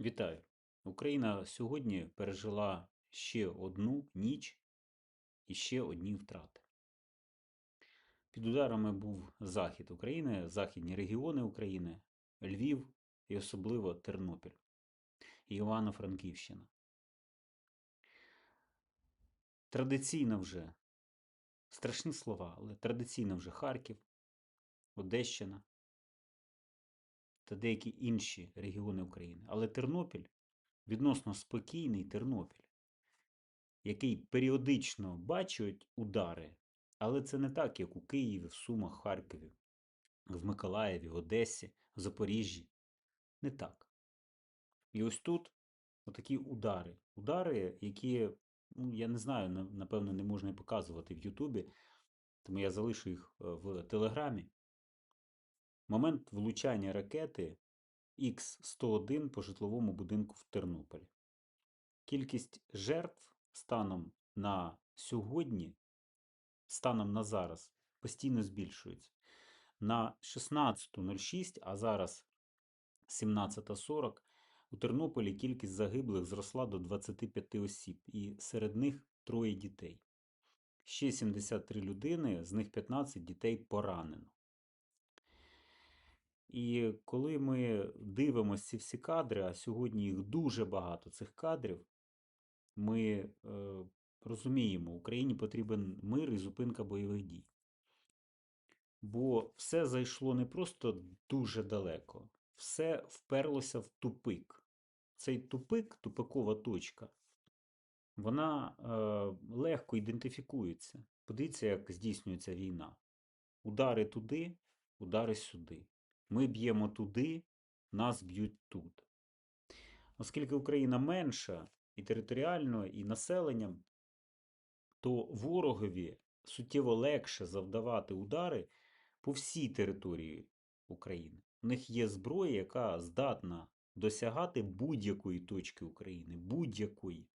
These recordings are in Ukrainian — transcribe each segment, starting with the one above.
Вітаю! Україна сьогодні пережила ще одну ніч і ще одні втрати. Під ударами був захід України, західні регіони України, Львів і особливо Тернопіль Івано-Франківщина. Традиційно вже страшні слова, але традиційно вже Харків, Одещина та деякі інші регіони України. Але Тернопіль відносно спокійний Тернопіль, який періодично бачить удари, але це не так, як у Києві, в Сумах, Харкові, в Миколаєві, Одесі, в Запоріжжі. Не так. І ось тут отакі удари. Удари, які, ну, я не знаю, напевно, не можна і показувати в Ютубі, тому я залишу їх е, в Телеграмі. Момент влучання ракети Х-101 по житловому будинку в Тернополі. Кількість жертв станом на сьогодні, станом на зараз, постійно збільшується. На 16.06, а зараз 17.40, у Тернополі кількість загиблих зросла до 25 осіб, і серед них троє дітей. Ще 73 людини, з них 15 дітей поранено. І коли ми дивимося ці всі кадри, а сьогодні їх дуже багато цих кадрів, ми е, розуміємо, Україні потрібен мир і зупинка бойових дій. Бо все зайшло не просто дуже далеко, все вперлося в тупик. Цей тупик, тупикова точка, вона е, легко ідентифікується. Подивіться, як здійснюється війна. Удари туди, удари сюди. Ми б'ємо туди, нас б'ють тут. Оскільки Україна менша і територіально, і населенням, то ворогові суттєво легше завдавати удари по всій території України. У них є зброя, яка здатна досягати будь-якої точки України, будь-якої.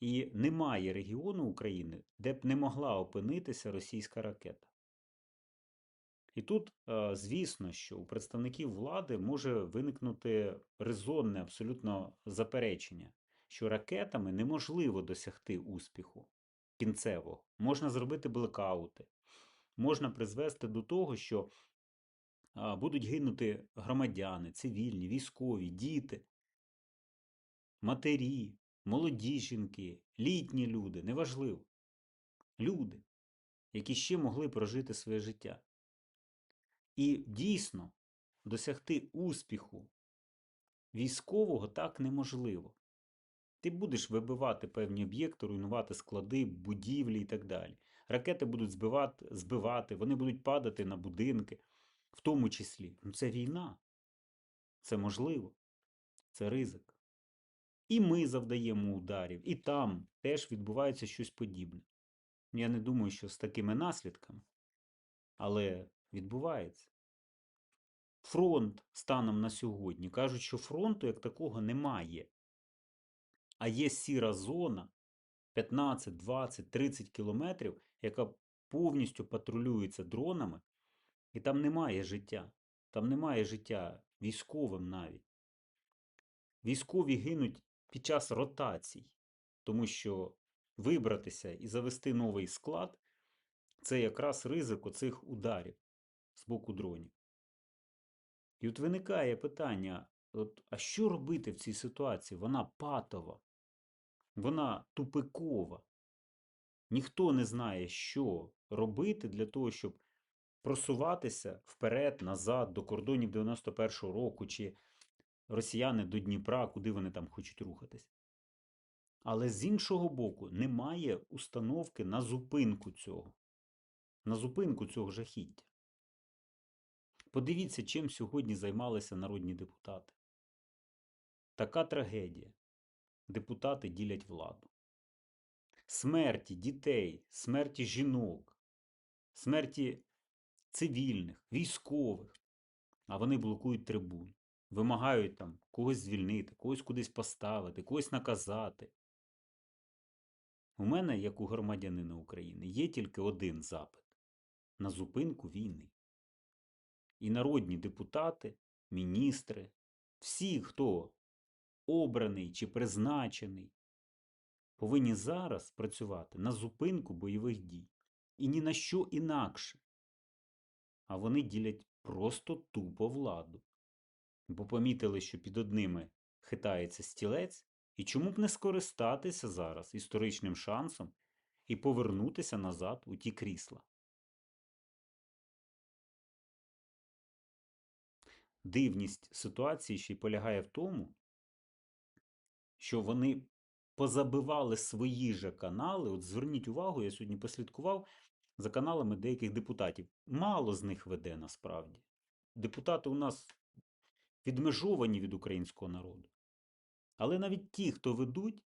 І немає регіону України, де б не могла опинитися російська ракета. І тут, е, звісно, що у представників влади може виникнути резонне абсолютно заперечення, що ракетами неможливо досягти успіху кінцевого. Можна зробити блекаути, можна призвести до того, що будуть гинути громадяни, цивільні, військові, діти, матері, молоді жінки, літні люди, неважливо. Люди, які ще могли прожити своє життя. І дійсно досягти успіху військового так неможливо. Ти будеш вибивати певні об'єкти, руйнувати склади, будівлі і так далі. Ракети будуть збивати, збивати, вони будуть падати на будинки, в тому числі. Ну, це війна. Це можливо. Це ризик. І ми завдаємо ударів, і там теж відбувається щось подібне. Я не думаю, що з такими наслідками, але відбувається. Фронт станом на сьогодні кажуть, що фронту як такого немає. А є сіра зона 15, 20, 30 кілометрів, яка повністю патрулюється дронами, і там немає життя. Там немає життя військовим навіть. Військові гинуть під час ротацій, тому що вибратися і завести новий склад це якраз ризик оцих ударів з боку дронів. І от виникає питання: от, а що робити в цій ситуації? Вона патова, вона тупикова. Ніхто не знає, що робити для того, щоб просуватися вперед, назад, до кордонів 91-го року, чи росіяни до Дніпра, куди вони там хочуть рухатись. Але з іншого боку, немає установки на зупинку цього, на зупинку цього жахіття. Подивіться, чим сьогодні займалися народні депутати. Така трагедія. Депутати ділять владу. Смерті дітей, смерті жінок, смерті цивільних, військових. А вони блокують трибун, вимагають там когось звільнити, когось кудись поставити, когось наказати. У мене, як у громадянина України, є тільки один запит на зупинку війни. І народні депутати, міністри, всі, хто обраний чи призначений, повинні зараз працювати на зупинку бойових дій. І ні на що інакше. А вони ділять просто тупо владу. Бо помітили, що під одними хитається стілець, і чому б не скористатися зараз історичним шансом і повернутися назад у ті крісла. Дивність ситуації ще й полягає в тому, що вони позабивали свої же канали. От зверніть увагу, я сьогодні послідкував за каналами деяких депутатів. Мало з них веде насправді. Депутати у нас відмежовані від українського народу. Але навіть ті, хто ведуть,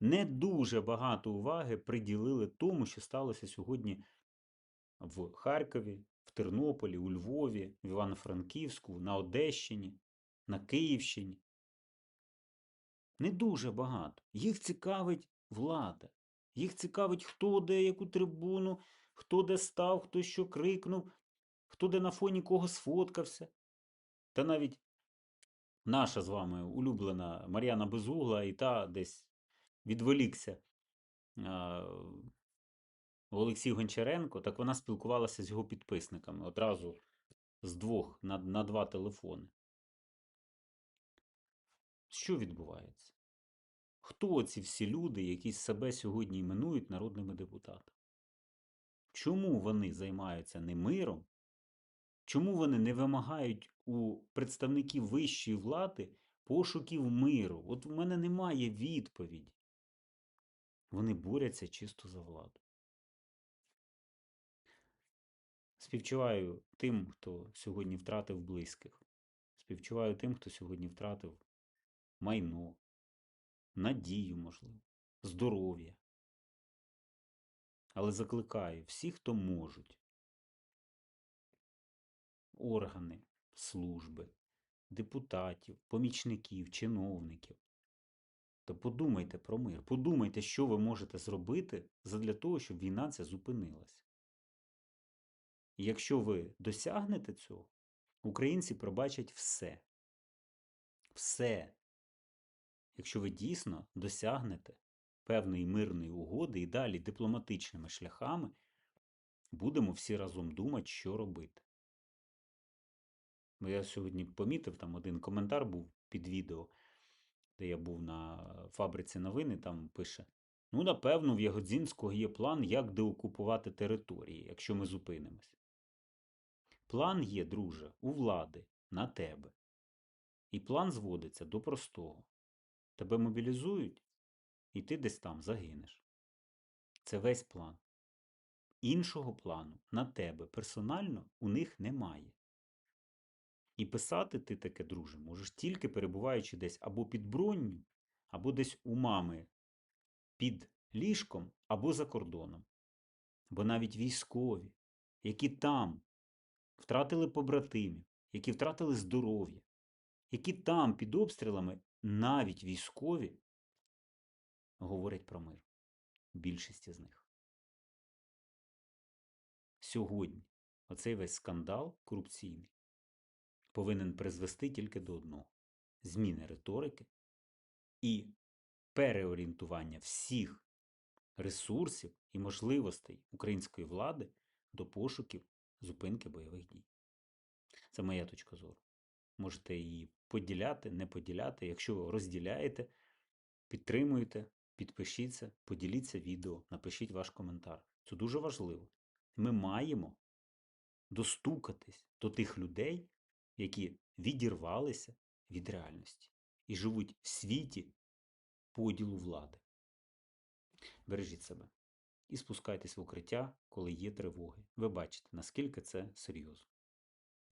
не дуже багато уваги приділили тому, що сталося сьогодні в Харкові, Тернополі, у Львові, в Івано-Франківську, на Одещині, на Київщині. Не дуже багато. Їх цікавить влада. Їх цікавить, хто де яку трибуну, хто де став, хто що крикнув, хто де на фоні кого сфоткався. Та навіть наша з вами улюблена Мар'яна Безугла і та десь відволікся Олексій Гончаренко, так вона спілкувалася з його підписниками одразу з двох на, на два телефони. Що відбувається? Хто ці всі люди, які себе сьогодні іменують народними депутатами? Чому вони займаються не миром? Чому вони не вимагають у представників вищої влади пошуків миру? От в мене немає відповіді. Вони борються чисто за владу. Співчуваю тим, хто сьогодні втратив близьких. Співчуваю тим, хто сьогодні втратив майно, надію, можливо, здоров'я. Але закликаю всіх, хто можуть, органи, служби, депутатів, помічників, чиновників. То подумайте про мир, подумайте, що ви можете зробити для того, щоб війна ця зупинилася. І якщо ви досягнете цього, українці пробачать все. Все. Якщо ви дійсно досягнете певної мирної угоди і далі дипломатичними шляхами будемо всі разом думати, що робити. Бо я сьогодні помітив, там один коментар був під відео, де я був на фабриці новини, там пише: Ну, напевно, в Ягодзінського є план, як деокупувати території, якщо ми зупинимось. План є, друже, у влади, на тебе. І план зводиться до простого. Тебе мобілізують, і ти десь там загинеш. Це весь план. Іншого плану на тебе персонально у них немає. І писати ти таке, друже, можеш тільки перебуваючи десь або під бронню, або десь у мами під ліжком, або за кордоном. Бо навіть військові, які там втратили побратимів, які втратили здоров'я, які там під обстрілами навіть військові говорять про мир. Більшість з них. Сьогодні оцей весь скандал корупційний повинен призвести тільки до одного зміни риторики і переорієнтування всіх ресурсів і можливостей української влади до пошуків зупинки бойових дій. Це моя точка зору. Можете її поділяти, не поділяти. Якщо ви розділяєте, підтримуєте, підпишіться, поділіться відео, напишіть ваш коментар. Це дуже важливо. Ми маємо достукатись до тих людей, які відірвалися від реальності і живуть в світі поділу влади. Бережіть себе і спускайтесь в укриття, коли є тривоги. Ви бачите, наскільки це серйозно.